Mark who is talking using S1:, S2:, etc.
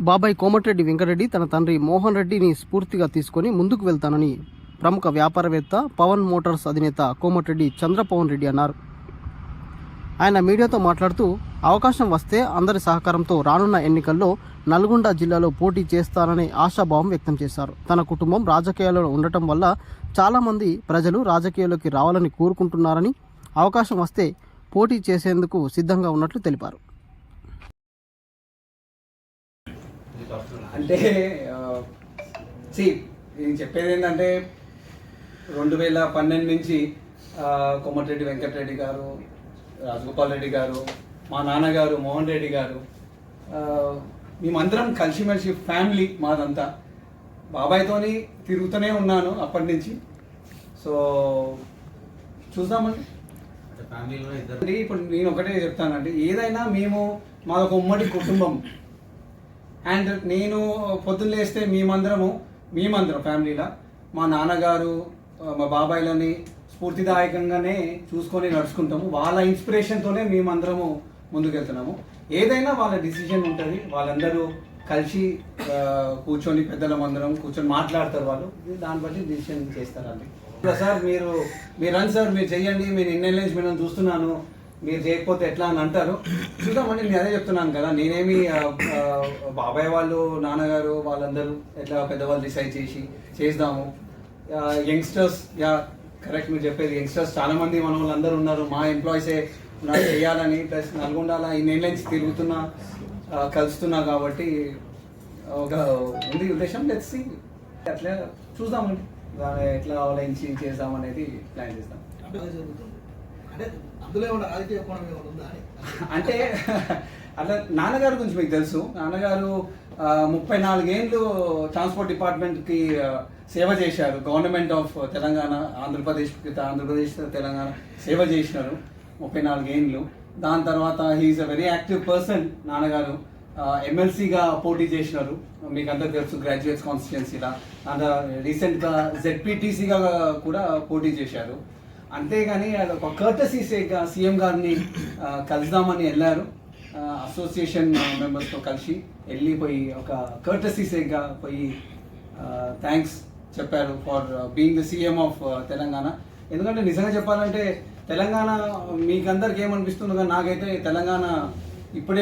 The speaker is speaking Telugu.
S1: బాబాయ్ కోమటిరెడ్డి వెంకరెడ్డి తన తండ్రి మోహన్ రెడ్డిని స్ఫూర్తిగా తీసుకొని ముందుకు వెళ్తానని ప్రముఖ వ్యాపారవేత్త పవన్ మోటార్స్ అధినేత కోమటిరెడ్డి చంద్రపవన్ రెడ్డి అన్నారు. ఆయన మీడియాతో మాట్లాడుతూ అవకాశం వస్తే అందరి సహకారంతో రానున్న ఎన్నికల్లో నల్గొండ జిల్లాలో పోటీ చేస్తానని ఆశాభావం వ్యక్తం చేశారు. తన కుటుంబం రాజకీయాల్లో ఉండటం వల్ల చాలామంది ప్రజలు రాజకీయాల్లోకి రావాలని కోరుకుంటున్నారని అవకాశం వస్తే పోటీ చేసేందుకు సిద్ధంగా ఉన్నట్లు తెలిపారు.
S2: అంటే సి నేను చెప్పేది ఏంటంటే రెండు వేల పన్నెండు నుంచి కొమ్మటిరెడ్డి వెంకటరెడ్డి గారు రాజగోపాల్ రెడ్డి గారు మా నాన్నగారు మోహన్ రెడ్డి గారు మేమందరం కలిసిమెలిసి ఫ్యామిలీ మాదంతా. బాబాయ్తోని తిరుగుతూనే ఉన్నాను అప్పటి నుంచి. సో చూద్దామండి. ఇప్పుడు నేను ఒకటే చెప్తానండి ఏదైనా మేము మాదొక ఉమ్మడి కుటుంబం. అండ్ నేను పొద్దున్న లేస్తే మేమందరము మేమందరం ఫ్యామిలీలో మా నాన్నగారు మా బాబాయ్లని స్ఫూర్తిదాయకంగానే చూసుకొని నడుచుకుంటాము. వాళ్ళ ఇన్స్పిరేషన్తోనే మేమందరము ముందుకెళ్తున్నాము. ఏదైనా వాళ్ళ డిసిజన్ ఉంటుంది వాళ్ళందరూ కలిసి కూర్చొని పెద్దలం అందరం కూర్చొని మాట్లాడతారు వాళ్ళు. దాన్ని బట్టి డిసిషన్ చేస్తారండి. సార్ మీరు మీరు రన్ సార్ మీరు చెయ్యండి మీరు ఎన్ని ఎల్ఎన్స్ నేను చూస్తున్నాను. మీరు చేయకపోతే ఎట్లా అని అంటారు? చూద్దామండి నేను అదే చెప్తున్నాను కదా నేనేమి బాబాయ్ వాళ్ళు నాన్నగారు వాళ్ళందరూ ఎట్లా పెద్దవాళ్ళు డిసైడ్ చేసి చేద్దాము? యంగ్స్టర్స్ యా కరెక్ట్ మీరు చెప్పేది యంగ్స్టర్స్ చాలామంది మన వాళ్ళందరూ ఉన్నారు. మా ఎంప్లాయీసే నాకు చేయాలని ప్లస్ నల్గొండాల ఈ నేను నుంచి తిరుగుతున్నా కలుస్తున్నా కాబట్టి ఒక ఉంది ఉద్దేశం. లెట్స్ అట్లా చూద్దామండి దాన్ని ఎట్లా చేద్దాం చేద్దామనేది ప్లాన్ చేస్తాం
S3: అంటే అందులో ఏమన్నా రాజకీయ కోణం ఏమైనా ఉందా అని.
S2: అంటే అట్లా నాన్నగారి గురించి మీకు తెలుసు. నాన్నగారు ముప్పై నాలుగేళ్ళు ట్రాన్స్పోర్ట్ డిపార్ట్మెంట్కి సేవ చేశారు. గవర్నమెంట్ ఆఫ్ తెలంగాణ ఆంధ్రప్రదేశ్ ఆంధ్రప్రదేశ్ తెలంగాణ సేవ చేసినారు ముప్పై నాలుగేళ్ళు దాని తర్వాత he's a very active person నాన్నగారు. ఎమ్మెల్సీగా పోటీ చేసినారు. మీకు అంతా తెలుసు గ్రాడ్యుయేట్స్ కాన్స్టిట్యున్సీలా అండ్ రీసెంట్గా జెడ్పీటీసీగా కూడా పోటీ చేశారు. అంతేగాని అది ఒక కర్టసీ సీఎం గారిని కలుద్దామని వెళ్ళారు. అసోసియేషన్ మెంబర్స్తో కలిసి వెళ్ళిపోయి ఒక కర్టసీసేగా పోయి థ్యాంక్స్ చెప్పారు for being the CM of Telangana. ఎందుకంటే నిజంగా చెప్పాలంటే తెలంగాణ మీకందరికి ఏమనిపిస్తుందో కానీ నాకైతే తెలంగాణ ఇప్పుడే